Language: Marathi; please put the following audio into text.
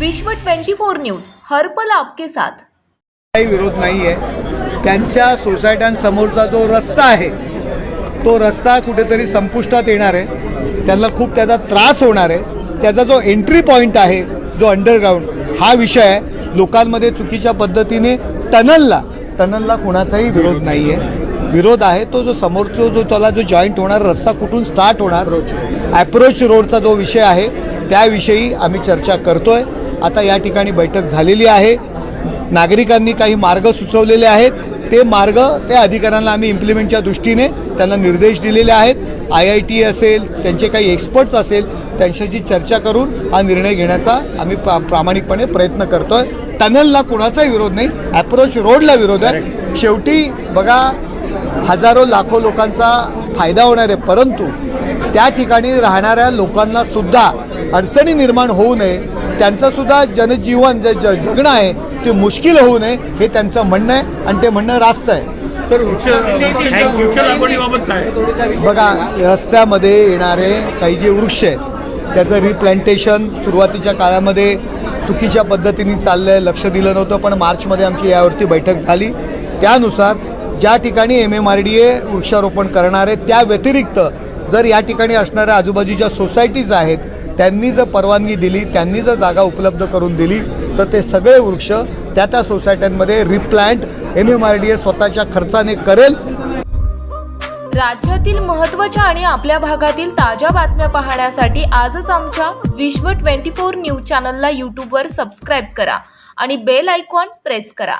विश्व 24 न्यूज हर्पल आपके साथ. काही विरोध नाही आहे त्यांच्या सोसायट्यांसमोरचा जो रस्ता आहे तो रस्ता कुठेतरी संपुष्टात येणार आहे. त्यांना खूप त्याचा त्रास होणार आहे. त्याचा जो एंट्री पॉईंट आहे जो अंडरग्राऊंड हा विषय आहे लोकांमध्ये चुकीच्या पद्धतीने टनलला टनलला कोणाचाही विरोध नाही आहे विरोध आहे तो जो समोरचा जो त्याला जो जॉईंट होणार रस्ता कुठून स्टार्ट होणार ॲप्रोच रोडचा जो विषय आहे त्याविषयी आम्ही चर्चा करतोय. आता या ठिकाणी बैठक झालेली आहे. नागरिकांनी काही मार्ग सुचवलेले आहेत. ते मार्ग त्या अधिकाऱ्यांना आम्ही इम्प्लिमेंटच्या दृष्टीने त्यांना निर्देश दिलेले आहेत. आय आय टी असेल त्यांचे काही एक्सपर्ट्स असेल त्यांच्याशी चर्चा करून हा निर्णय घेण्याचा आम्ही प्रा प्रामाणिकपणे प्रयत्न करतोय. टनलला कुणाचाही विरोध नाही. अप्रोच रोडला विरोध आहे. शेवटी बघा हजारो लाखो लोकांचा फायदा होणार आहे. परंतु त्या ठिकाणी राहणाऱ्या लोकांना सुद्धा अडचणी निर्माण होऊ नये. त्यांचं सुद्धा जनजीवन जे ज- जगणं आहे ते मुश्किल होऊ नये हे त्यांचं म्हणणं आहे आणि ते म्हणणं रास्त आहे. सर वृक्ष वृक्ष लागवडीबाबत काय? बघा रस्त्यामध्ये येणारे काही जे वृक्ष आहेत त्याचं रिप्लांटेशन सुरुवातीच्या काळामध्ये चुकीच्या पद्धतीने चाललं आहे लक्ष दिलं नव्हतं पण मार्चमध्ये आमची यावरती बैठक झाली. त्यानुसार ज्या ठिकाणी M M R D A वृक्षारोपण करणार आहे त्या व्यतिरिक्त जर या ठिकाणी असणाऱ्या आजूबाजूच्या सोसायटीज आहेत त्यांनी जर परवानगी दिली त्यांनी जर जागा उपलब्ध करून दिली तर ते सगळे वृक्ष त्या त्या सोसायट्यांमध्ये replant M M R D A स्वतःच्या खर्चाने करेल. राज्यातील महत्त्वाच्या आणि आपल्या भागातील ताज्या बातम्या पाहण्यासाठी आजच आमच्या विश्व 24 न्यूज चॅनलला यूट्यूबवर सबस्क्राईब करा आणि बेल आयकॉन प्रेस करा.